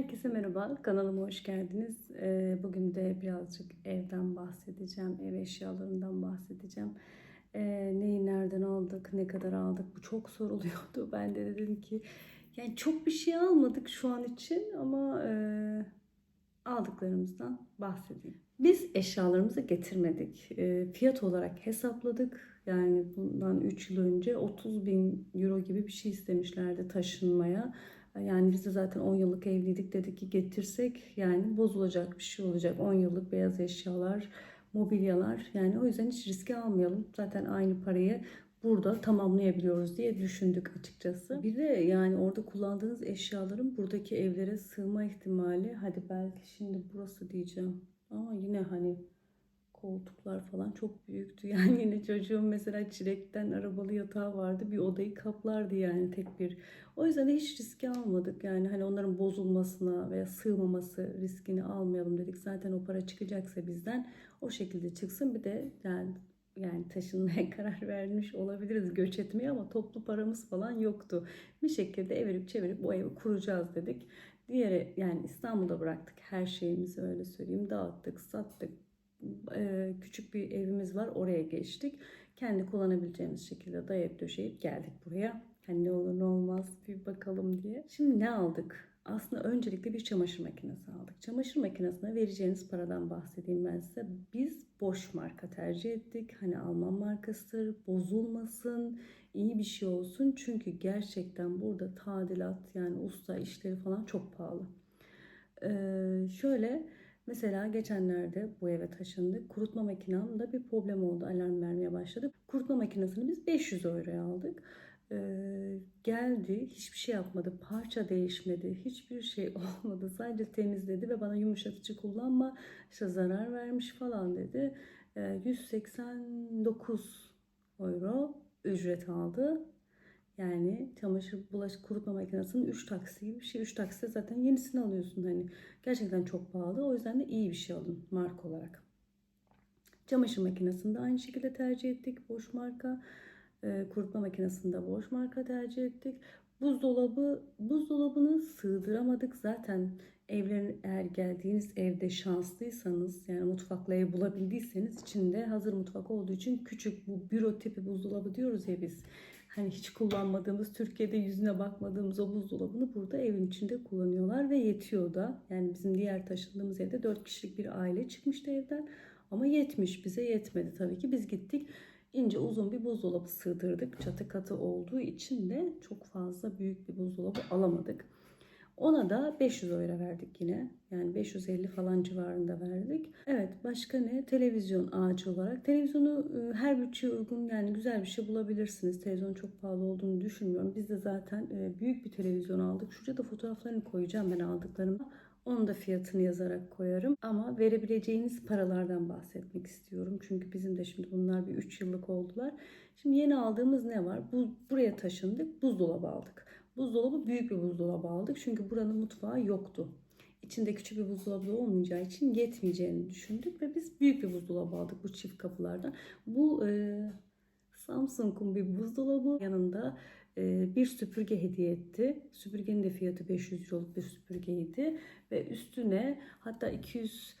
Herkese merhaba, kanalıma hoş geldiniz. Ee, Bugün de birazcık evden bahsedeceğim, ev eşyalarından bahsedeceğim. Ee, Neyi nereden aldık, ne kadar aldık bu çok soruluyordu. Ben de dedim ki yani çok bir şey almadık şu an için ama e, aldıklarımızdan bahsedeyim. Biz eşyalarımızı getirmedik. E, Fiyat olarak hesapladık. Yani bundan 3 yıl önce 30 bin euro gibi bir şey istemişlerdi taşınmaya. Yani biz de zaten 10 yıllık evliydik dedik ki getirsek yani bozulacak bir şey olacak. 10 yıllık beyaz eşyalar, mobilyalar yani o yüzden hiç riske almayalım. Zaten aynı parayı burada tamamlayabiliyoruz diye düşündük açıkçası. Bir de yani orada kullandığınız eşyaların buradaki evlere sığma ihtimali hadi belki şimdi burası diyeceğim ama yine hani koltuklar falan çok büyüktü. Yani yine çocuğum mesela çilekten arabalı yatağı vardı. Bir odayı kaplardı yani tek bir. O yüzden de hiç riski almadık. Yani hani onların bozulmasına veya sığmaması riskini almayalım dedik. Zaten o para çıkacaksa bizden o şekilde çıksın. Bir de yani yani taşınmaya karar vermiş olabiliriz göç etmeye ama toplu paramız falan yoktu. Bir şekilde evirip çevirip bu evi kuracağız dedik. Diğeri yani İstanbul'da bıraktık her şeyimizi öyle söyleyeyim. Dağıttık, sattık, küçük bir evimiz var. Oraya geçtik. Kendi kullanabileceğimiz şekilde dayayıp döşeyip geldik buraya. Hani ne olur ne olmaz bir bakalım diye. Şimdi ne aldık? Aslında öncelikle bir çamaşır makinesi aldık. Çamaşır makinesine vereceğiniz paradan bahsedeyim ben size. Biz boş marka tercih ettik. Hani Alman markasıdır, bozulmasın, iyi bir şey olsun. Çünkü gerçekten burada tadilat yani usta işleri falan çok pahalı. Ee, şöyle Mesela geçenlerde bu eve taşındık. Kurutma makinamda bir problem oldu. Alarm vermeye başladı. Kurutma makinesini biz 500 euroya aldık. Ee, geldi hiçbir şey yapmadı. Parça değişmedi. Hiçbir şey olmadı. Sadece temizledi ve bana yumuşatıcı kullanma işte zarar vermiş falan dedi. Ee, 189 euro ücret aldı. Yani çamaşır, bulaşık kurutma makinesinin 3 taksi gibi bir şey. 3 takside zaten yenisini alıyorsun. Hani gerçekten çok pahalı. O yüzden de iyi bir şey alın marka olarak. Çamaşır makinesini de aynı şekilde tercih ettik. Boş marka. E, kurutma makinesini de boş marka tercih ettik. Buzdolabı, buzdolabını sığdıramadık. Zaten evlerin eğer geldiğiniz evde şanslıysanız yani mutfakla ev bulabildiyseniz içinde hazır mutfak olduğu için küçük bu büro tipi buzdolabı diyoruz ya biz hani hiç kullanmadığımız, Türkiye'de yüzüne bakmadığımız o buzdolabını burada evin içinde kullanıyorlar ve yetiyor da. Yani bizim diğer taşındığımız evde 4 kişilik bir aile çıkmıştı evden ama yetmiş bize yetmedi tabii ki. Biz gittik ince uzun bir buzdolabı sığdırdık. Çatı katı olduğu için de çok fazla büyük bir buzdolabı alamadık. Ona da 500 euro verdik yine. Yani 550 falan civarında verdik. Evet başka ne? Televizyon ağacı olarak. Televizyonu e, her bütçeye uygun yani güzel bir şey bulabilirsiniz. Televizyon çok pahalı olduğunu düşünmüyorum. Biz de zaten e, büyük bir televizyon aldık. Şurada da fotoğraflarını koyacağım ben aldıklarımı. Onun da fiyatını yazarak koyarım. Ama verebileceğiniz paralardan bahsetmek istiyorum. Çünkü bizim de şimdi bunlar bir 3 yıllık oldular. Şimdi yeni aldığımız ne var? Bu, buraya taşındık. Buzdolabı aldık. Buzdolabı büyük bir buzdolabı aldık. Çünkü buranın mutfağı yoktu. İçinde küçük bir buzdolabı olmayacağı için yetmeyeceğini düşündük ve biz büyük bir buzdolabı aldık bu çift kapılardan. Bu e, Samsung'un bir buzdolabı yanında e, bir süpürge hediye etti. Süpürgenin de fiyatı 500 euroluk bir süpürgeydi ve üstüne hatta 200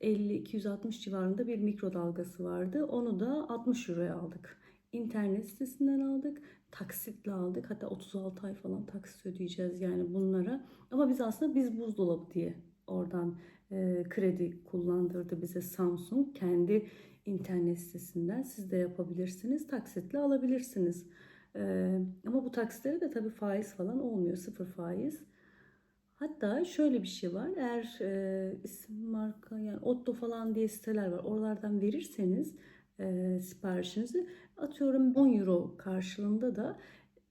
50-260 civarında bir mikrodalgası vardı. Onu da 60 euroya aldık. İnternet sitesinden aldık. Taksitle aldık. Hatta 36 ay falan taksit ödeyeceğiz yani bunlara. Ama biz aslında biz buzdolabı diye oradan e, kredi kullandırdı bize Samsung. Kendi internet sitesinden siz de yapabilirsiniz. Taksitle alabilirsiniz. E, ama bu taksitlere de tabii faiz falan olmuyor. Sıfır faiz. Hatta şöyle bir şey var. Eğer e, isim marka yani Otto falan diye siteler var. Oralardan verirseniz e, siparişinizi atıyorum 10 euro karşılığında da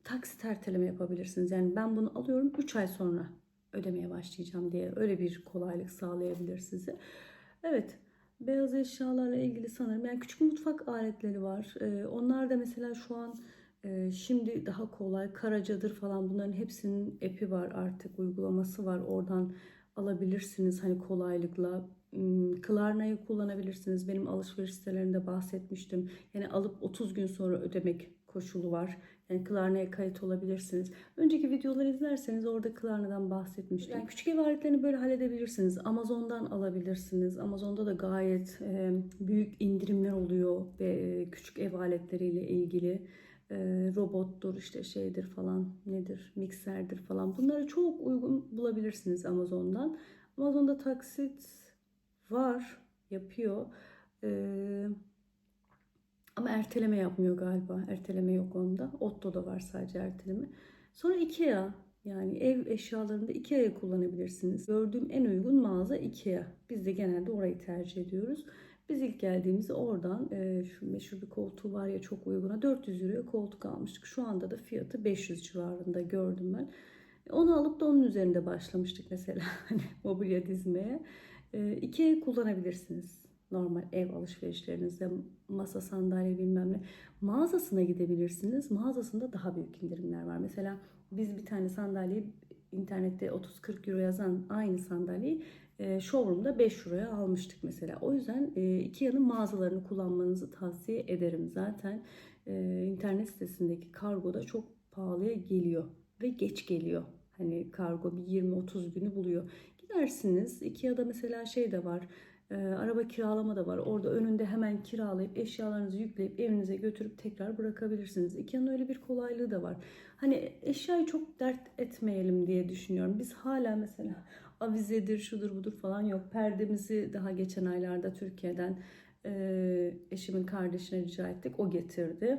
taksit erteleme yapabilirsiniz. Yani ben bunu alıyorum 3 ay sonra ödemeye başlayacağım diye öyle bir kolaylık sağlayabilir size. Evet beyaz eşyalarla ilgili sanırım yani küçük mutfak aletleri var. E, onlar da mesela şu an e, şimdi daha kolay Karacadır falan bunların hepsinin app'i var artık uygulaması var. Oradan alabilirsiniz hani kolaylıkla. Hmm, Klarna'yı kullanabilirsiniz. Benim alışveriş sitelerinde bahsetmiştim. Yani alıp 30 gün sonra ödemek koşulu var. Yani Klarna'ya kayıt olabilirsiniz. Önceki videoları izlerseniz orada Klarna'dan bahsetmiştim. Yani küçük ev aletlerini böyle halledebilirsiniz. Amazon'dan alabilirsiniz. Amazon'da da gayet e, büyük indirimler oluyor ve e, küçük ev aletleriyle ilgili e, robottur işte şeydir falan nedir mikserdir falan bunları çok uygun bulabilirsiniz Amazon'dan. Amazon'da taksit var yapıyor. E, ama erteleme yapmıyor galiba. Erteleme yok onda. Otto'da var sadece erteleme. Sonra Ikea. Yani ev eşyalarında Ikea'yı kullanabilirsiniz. Gördüğüm en uygun mağaza Ikea. Biz de genelde orayı tercih ediyoruz. Biz ilk geldiğimizde oradan e, şu meşhur bir koltuğu var ya çok uyguna 400 euroya koltuk almıştık. Şu anda da fiyatı 500 civarında gördüm ben. Onu alıp da onun üzerinde başlamıştık mesela hani mobilya dizmeye. E, Ikea'yı kullanabilirsiniz normal ev alışverişlerinizde masa sandalye bilmem ne mağazasına gidebilirsiniz. Mağazasında daha büyük indirimler var. Mesela biz bir tane sandalyeyi internette 30-40 euro yazan aynı sandalyeyi e, showroom'da 5 euroya almıştık mesela. O yüzden e, Ikea'nın mağazalarını kullanmanızı tavsiye ederim. Zaten e, internet sitesindeki kargo da çok pahalıya geliyor ve geç geliyor. Hani kargo bir 20-30 günü buluyor. Gidersiniz. Ikea'da mesela şey de var. E, araba kiralama da var. Orada önünde hemen kiralayıp eşyalarınızı yükleyip evinize götürüp tekrar bırakabilirsiniz. Ikea'nın öyle bir kolaylığı da var. Hani eşyayı çok dert etmeyelim diye düşünüyorum. Biz hala mesela avizedir, şudur budur falan yok. Perdemizi daha geçen aylarda Türkiye'den e, eşimin kardeşine rica ettik. O getirdi.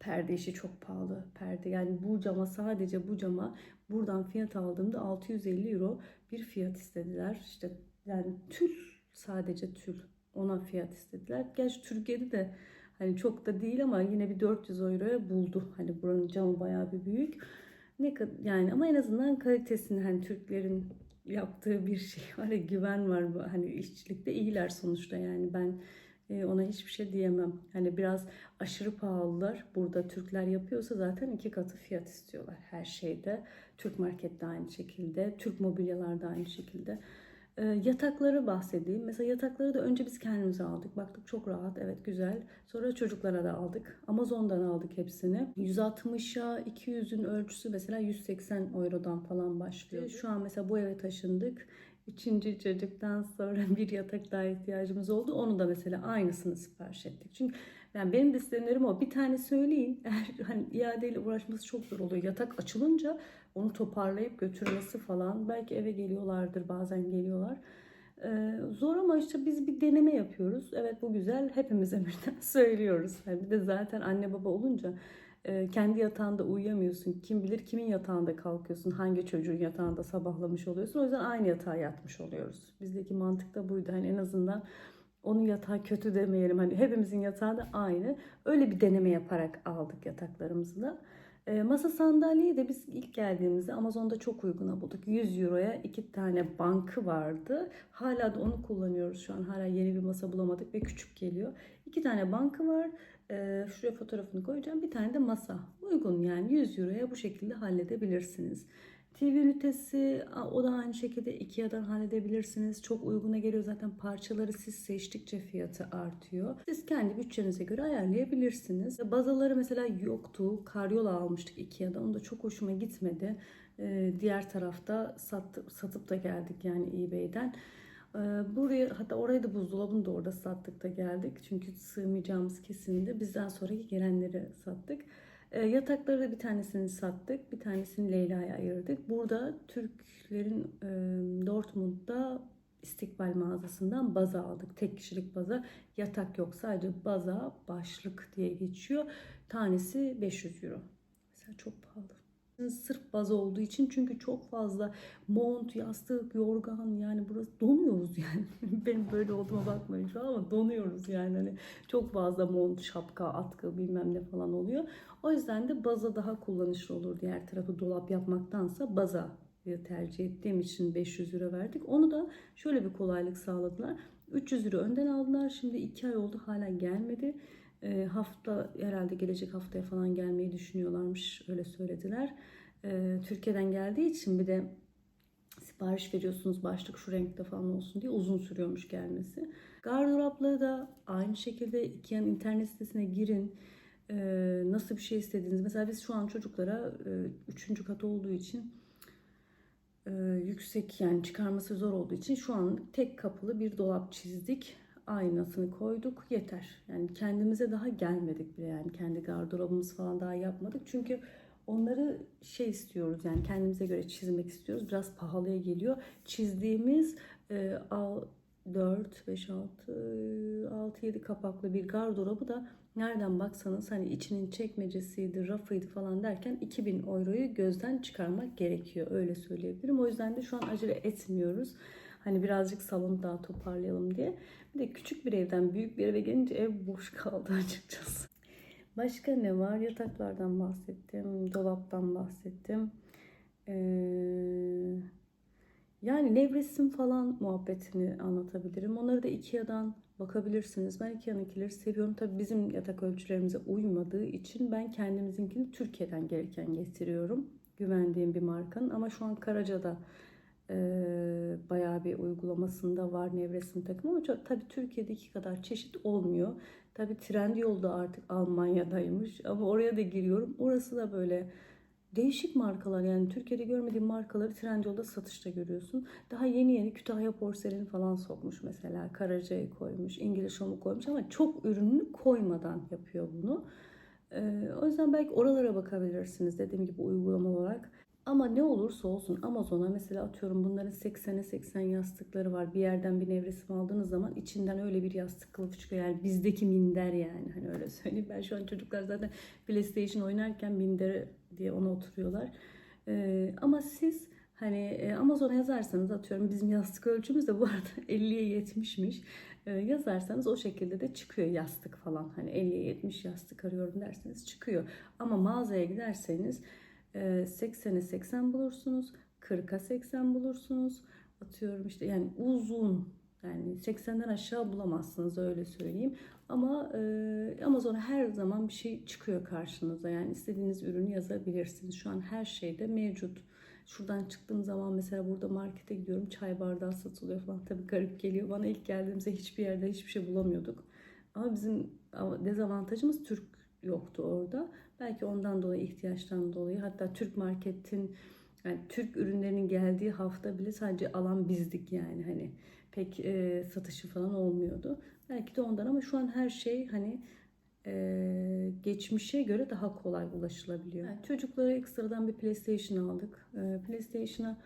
Perde işi çok pahalı. Perde yani bu cama sadece bu cama buradan fiyat aldığımda 650 euro bir fiyat istediler. İşte yani tül sadece tül ona fiyat istediler. Gerçi Türkiye'de de hani çok da değil ama yine bir 400 euroya buldu. Hani buranın camı bayağı bir büyük. Ne kadar yani ama en azından kalitesini hani Türklerin yaptığı bir şey var ya güven var hani işçilikte iyiler sonuçta yani ben ona hiçbir şey diyemem. Hani biraz aşırı pahalılar. Burada Türkler yapıyorsa zaten iki katı fiyat istiyorlar her şeyde. Türk markette aynı şekilde, Türk mobilyalarda aynı şekilde. E, yatakları bahsedeyim. Mesela yatakları da önce biz kendimize aldık. Baktık çok rahat, evet güzel. Sonra çocuklara da aldık. Amazon'dan aldık hepsini. 160'a 200'ün ölçüsü mesela 180 eurodan falan başlıyor. Şu an mesela bu eve taşındık. Üçüncü çocuktan sonra bir yatak daha ihtiyacımız oldu. Onu da mesela aynısını sipariş ettik. Çünkü yani benim de sistemlerim o. Bir tane söyleyin. Eğer hani iadeyle uğraşması çok zor oluyor. Yatak açılınca onu toparlayıp götürmesi falan. Belki eve geliyorlardır bazen geliyorlar. Ee, zor ama işte biz bir deneme yapıyoruz. Evet bu güzel. Hepimize birden söylüyoruz. Yani bir de zaten anne baba olunca kendi yatağında uyuyamıyorsun. Kim bilir kimin yatağında kalkıyorsun. Hangi çocuğun yatağında sabahlamış oluyorsun. O yüzden aynı yatağa yatmış oluyoruz. Bizdeki mantık da buydu. Hani en azından onun yatağı kötü demeyelim. Hani hepimizin yatağı da aynı. Öyle bir deneme yaparak aldık yataklarımızı da. E, masa sandalyeyi de biz ilk geldiğimizde Amazon'da çok uyguna bulduk. 100 euroya iki tane bankı vardı. Hala da onu kullanıyoruz şu an. Hala yeni bir masa bulamadık ve küçük geliyor. İki tane bankı var. E, şuraya fotoğrafını koyacağım. Bir tane de masa. Uygun yani 100 euroya bu şekilde halledebilirsiniz. TV ünitesi o da aynı şekilde Ikea'dan halledebilirsiniz. Çok uyguna geliyor zaten parçaları siz seçtikçe fiyatı artıyor. Siz kendi bütçenize göre ayarlayabilirsiniz. Bazaları mesela yoktu. Karyola almıştık Ikea'dan. Onu da çok hoşuma gitmedi. Ee, diğer tarafta sattı, satıp da geldik yani eBay'den. Ee, buraya hatta orayı da buzdolabını da orada sattık da geldik. Çünkü sığmayacağımız kesindi. Bizden sonraki gelenleri sattık. E, yatakları bir tanesini sattık. Bir tanesini Leyla'ya ayırdık. Burada Türklerin e, Dortmund'da istikbal mağazasından baza aldık. Tek kişilik baza. Yatak yok. Sadece baza başlık diye geçiyor. Tanesi 500 euro. Mesela çok pahalı. Sırf baza olduğu için çünkü çok fazla mont, yastık, yorgan yani burası donuyoruz yani. Benim böyle olduğuma bakmayın şu an ama donuyoruz yani. Hani çok fazla mont, şapka, atkı bilmem ne falan oluyor. O yüzden de baza daha kullanışlı olur. Diğer tarafı dolap yapmaktansa baza tercih ettiğim için 500 lira verdik. Onu da şöyle bir kolaylık sağladılar. 300 lira önden aldılar. Şimdi 2 ay oldu hala gelmedi. E, hafta herhalde gelecek haftaya falan gelmeyi düşünüyorlarmış. Öyle söylediler. E, Türkiye'den geldiği için bir de sipariş veriyorsunuz başlık şu renkte falan olsun diye uzun sürüyormuş gelmesi. Gardıropları da aynı şekilde Ikea'nın internet sitesine girin. e, nasıl bir şey istediğiniz. Mesela biz şu an çocuklara e, üçüncü kat olduğu için e, yüksek yani çıkarması zor olduğu için şu an tek kapılı bir dolap çizdik. Aynasını koyduk yeter. Yani kendimize daha gelmedik bile yani kendi gardırobumuz falan daha yapmadık. Çünkü onları şey istiyoruz yani kendimize göre çizmek istiyoruz. Biraz pahalıya geliyor. Çizdiğimiz e, al- 4, 5, 6, 6, 7 kapaklı bir gardırobu da nereden baksanız hani içinin çekmecesiydi, rafıydı falan derken 2000 euroyu gözden çıkarmak gerekiyor. Öyle söyleyebilirim. O yüzden de şu an acele etmiyoruz. Hani birazcık salonu daha toparlayalım diye. Bir de küçük bir evden büyük bir eve gelince ev boş kaldı açıkçası. Başka ne var? Yataklardan bahsettim. Dolaptan bahsettim. Ee, yani nevresim falan muhabbetini anlatabilirim. Onları da Ikea'dan bakabilirsiniz. Ben Ikea'nınkileri seviyorum. Tabii bizim yatak ölçülerimize uymadığı için ben kendimizinkini Türkiye'den gelirken getiriyorum. Güvendiğim bir markanın. Ama şu an Karaca'da e, bayağı bir uygulamasında var nevresim takımı. Ama çok- tabii Türkiye'deki kadar çeşit olmuyor. Tabii Trendyol'da artık Almanya'daymış. Ama oraya da giriyorum. Orası da böyle Değişik markalar yani Türkiye'de görmediğim markaları Trendyol'da satışta görüyorsun. Daha yeni yeni Kütahya porseleni falan sokmuş mesela. Karaca'yı koymuş, İngiliz Home'u koymuş ama çok ürününü koymadan yapıyor bunu. Ee, o yüzden belki oralara bakabilirsiniz dediğim gibi uygulama olarak. Ama ne olursa olsun Amazon'a mesela atıyorum bunların 80'e 80 yastıkları var. Bir yerden bir nevresim aldığınız zaman içinden öyle bir yastık kılıfı çıkıyor. Yani bizdeki minder yani hani öyle söyleyeyim. Ben şu an çocuklar zaten PlayStation oynarken minder diye ona oturuyorlar. Ee, ama siz hani e, Amazon'a yazarsanız atıyorum bizim yastık ölçümüz de bu arada 50'ye 70'miş. Ee, yazarsanız o şekilde de çıkıyor yastık falan. Hani 50'ye 70 yastık arıyorum derseniz çıkıyor. Ama mağazaya giderseniz 80'e 80 bulursunuz. 40'a 80 bulursunuz. Atıyorum işte yani uzun yani 80'den aşağı bulamazsınız öyle söyleyeyim. Ama e, Amazon'a her zaman bir şey çıkıyor karşınıza. Yani istediğiniz ürünü yazabilirsiniz. Şu an her şeyde mevcut. Şuradan çıktığım zaman mesela burada markete gidiyorum. Çay bardağı satılıyor falan. Tabii garip geliyor. Bana ilk geldiğimizde hiçbir yerde hiçbir şey bulamıyorduk. Ama bizim dezavantajımız Türk yoktu orada. Belki ondan dolayı ihtiyaçtan dolayı hatta Türk marketin yani Türk ürünlerinin geldiği hafta bile sadece alan bizdik yani hani pek e, satışı falan olmuyordu. Belki de ondan ama şu an her şey hani e, geçmişe göre daha kolay ulaşılabiliyor. Yani çocuklara ekstradan bir PlayStation aldık. E, PlayStation'a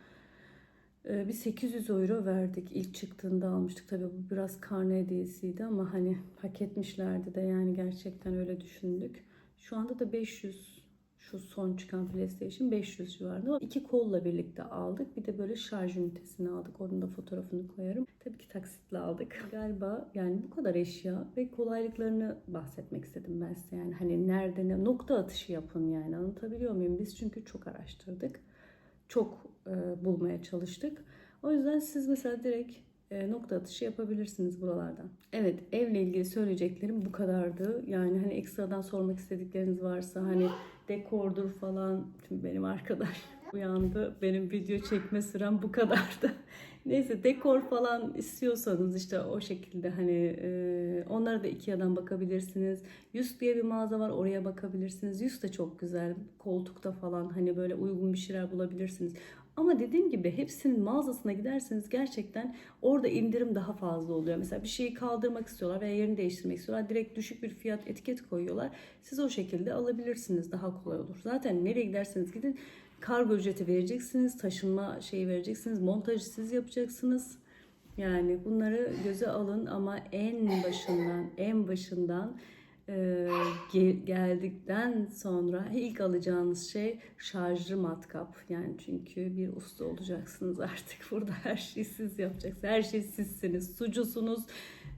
e, bir 800 euro verdik. İlk çıktığında almıştık. Tabii bu biraz karne hediyesiydi ama hani hak etmişlerdi de yani gerçekten öyle düşündük. Şu anda da 500 şu son çıkan PlayStation 500 civarında. İki kolla birlikte aldık. Bir de böyle şarj ünitesini aldık. Onun da fotoğrafını koyarım. Tabii ki taksitle aldık. Galiba yani bu kadar eşya ve kolaylıklarını bahsetmek istedim ben size. Yani hani nerede ne nokta atışı yapın yani anlatabiliyor muyum? Biz çünkü çok araştırdık. Çok e, bulmaya çalıştık. O yüzden siz mesela direkt nokta atışı yapabilirsiniz buralardan. Evet evle ilgili söyleyeceklerim bu kadardı. Yani hani ekstradan sormak istedikleriniz varsa hani dekordur falan. Şimdi benim arkadaş uyandı. Benim video çekme sürem bu kadardı. Neyse dekor falan istiyorsanız işte o şekilde hani e, onlara da Ikea'dan bakabilirsiniz. Yus diye bir mağaza var oraya bakabilirsiniz. Yus da çok güzel. Koltukta falan hani böyle uygun bir şeyler bulabilirsiniz. Ama dediğim gibi hepsinin mağazasına giderseniz gerçekten orada indirim daha fazla oluyor. Mesela bir şeyi kaldırmak istiyorlar veya yerini değiştirmek istiyorlar. Direkt düşük bir fiyat etiket koyuyorlar. Siz o şekilde alabilirsiniz. Daha kolay olur. Zaten nereye giderseniz gidin kargo ücreti vereceksiniz. Taşınma şeyi vereceksiniz. Montajı siz yapacaksınız. Yani bunları göze alın ama en başından en başından e, ge- geldikten sonra ilk alacağınız şey şarjlı matkap. Yani çünkü bir usta olacaksınız artık. Burada her şeyi siz yapacaksınız. Her şey sizsiniz. Sucusunuz,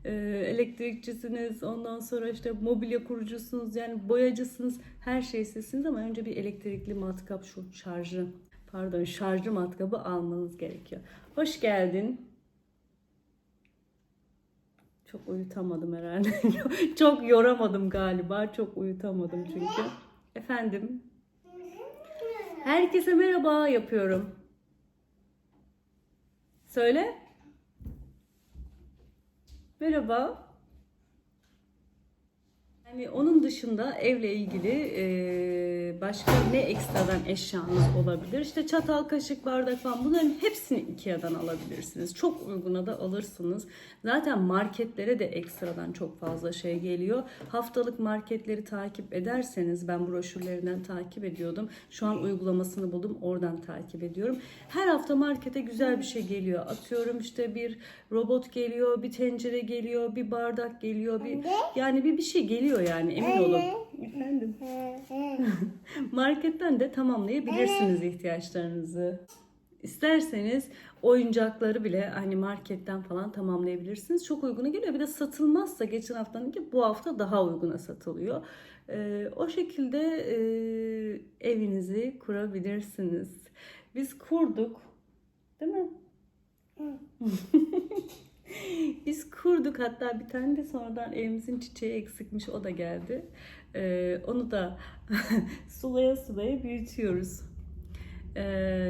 e, elektrikçisiniz, ondan sonra işte mobilya kurucusunuz, yani boyacısınız. Her şey sizsiniz ama önce bir elektrikli matkap şu şarjlı pardon şarjlı matkabı almanız gerekiyor. Hoş geldin. Çok uyutamadım herhalde. Çok yoramadım galiba. Çok uyutamadım çünkü. Efendim. Herkese merhaba yapıyorum. Söyle. Merhaba. Yani onun dışında evle ilgili e, başka ne ekstradan eşyanız olabilir? İşte çatal, kaşık, bardak falan bunların hepsini Ikea'dan alabilirsiniz. Çok uyguna da alırsınız. Zaten marketlere de ekstradan çok fazla şey geliyor. Haftalık marketleri takip ederseniz ben broşürlerinden takip ediyordum. Şu an uygulamasını buldum. Oradan takip ediyorum. Her hafta markete güzel bir şey geliyor. Atıyorum işte bir robot geliyor, bir tencere geliyor, bir bardak geliyor, bir yani bir bir şey geliyor yani emin olun. Efendim. Marketten de tamamlayabilirsiniz ihtiyaçlarınızı. İsterseniz oyuncakları bile hani marketten falan tamamlayabilirsiniz. Çok uyguna geliyor. Bir de satılmazsa geçen haftanınki bu hafta daha uyguna satılıyor. Ee, o şekilde e, evinizi kurabilirsiniz. Biz kurduk. Değil mi? Biz kurduk hatta bir tane de sonradan evimizin çiçeği eksikmiş o da geldi. Ee, onu da sulaya sulaya büyütüyoruz. Ee,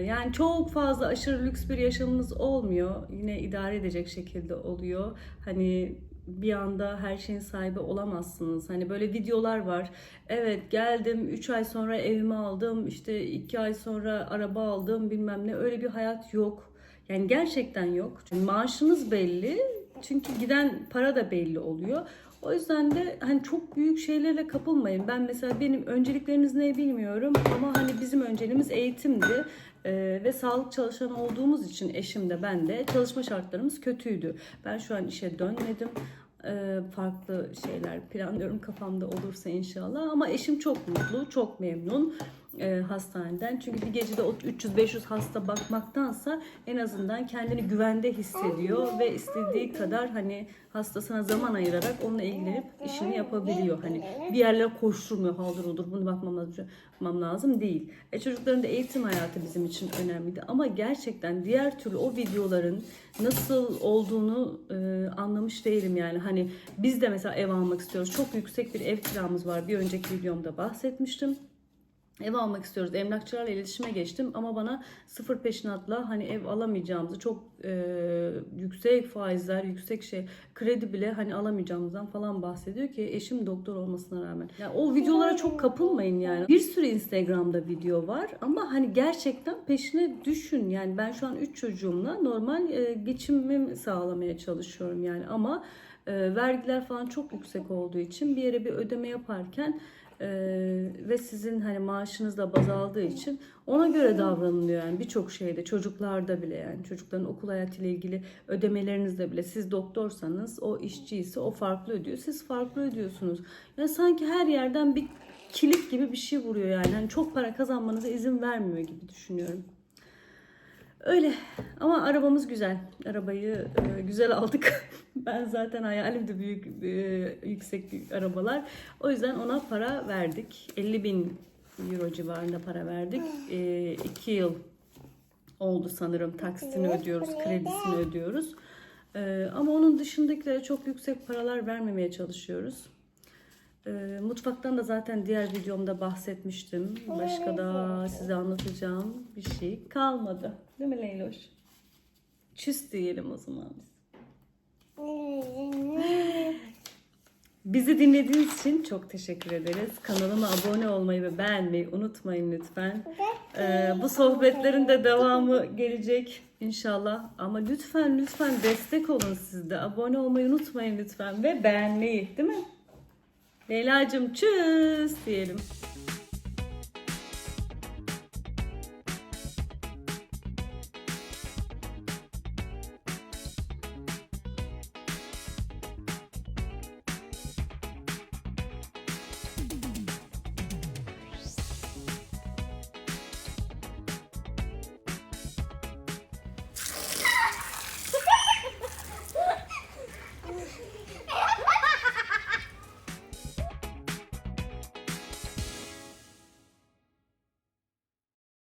yani çok fazla aşırı lüks bir yaşamımız olmuyor. Yine idare edecek şekilde oluyor. Hani bir anda her şeyin sahibi olamazsınız. Hani böyle videolar var. Evet geldim 3 ay sonra evimi aldım. işte 2 ay sonra araba aldım bilmem ne. Öyle bir hayat yok. Yani gerçekten yok. Çünkü maaşınız belli. Çünkü giden para da belli oluyor. O yüzden de hani çok büyük şeylerle kapılmayın. Ben mesela benim öncelikleriniz ne bilmiyorum ama hani bizim önceliğimiz eğitimdi. Ee, ve sağlık çalışanı olduğumuz için eşim de ben de çalışma şartlarımız kötüydü. Ben şu an işe dönmedim. Ee, farklı şeyler planlıyorum kafamda olursa inşallah ama eşim çok mutlu, çok memnun e, hastaneden. Çünkü bir gecede o 300-500 hasta bakmaktansa en azından kendini güvende hissediyor ve istediği kadar hani hastasına zaman ayırarak onunla ilgilenip işini yapabiliyor. Hani bir yerlere koşturmuyor haldır olur bunu bakmam lazım değil. E çocukların da eğitim hayatı bizim için önemliydi ama gerçekten diğer türlü o videoların nasıl olduğunu e, anlamış değilim yani. Hani biz de mesela ev almak istiyoruz. Çok yüksek bir ev kiramız var. Bir önceki videomda bahsetmiştim ev almak istiyoruz. Emlakçılarla iletişime geçtim ama bana sıfır peşinatla hani ev alamayacağımızı çok e, yüksek faizler, yüksek şey kredi bile hani alamayacağımızdan falan bahsediyor ki eşim doktor olmasına rağmen. Yani o videolara çok kapılmayın yani. Bir sürü Instagram'da video var ama hani gerçekten peşine düşün. Yani ben şu an 3 çocuğumla normal e, geçimimi sağlamaya çalışıyorum yani ama e, vergiler falan çok yüksek olduğu için bir yere bir ödeme yaparken ee, ve sizin hani maaşınız da baz aldığı için ona göre davranılıyor yani birçok şeyde çocuklarda bile yani çocukların okul hayatıyla ilgili ödemelerinizde bile siz doktorsanız o işçi ise o farklı ödüyor siz farklı ödüyorsunuz. Yani sanki her yerden bir kilit gibi bir şey vuruyor yani. hani çok para kazanmanıza izin vermiyor gibi düşünüyorum. Öyle ama arabamız güzel. Arabayı e, güzel aldık. ben zaten hayalim de büyük e, yüksek büyük arabalar. O yüzden ona para verdik. 50 bin euro civarında para verdik. 2 yıl oldu sanırım. Taksitini ödüyoruz, kredisini ödüyoruz. E, ama onun dışındakilere çok yüksek paralar vermemeye çalışıyoruz. E, mutfaktan da zaten diğer videomda bahsetmiştim. Başka da size anlatacağım bir şey kalmadı. Değil mi Leyloş? Çüs diyelim o zaman biz. Bizi dinlediğiniz için çok teşekkür ederiz. Kanalıma abone olmayı ve beğenmeyi unutmayın lütfen. Ee, bu sohbetlerin de devamı gelecek inşallah. Ama lütfen lütfen destek olun siz de. Abone olmayı unutmayın lütfen ve beğenmeyi değil mi? Leyla'cığım çüz diyelim.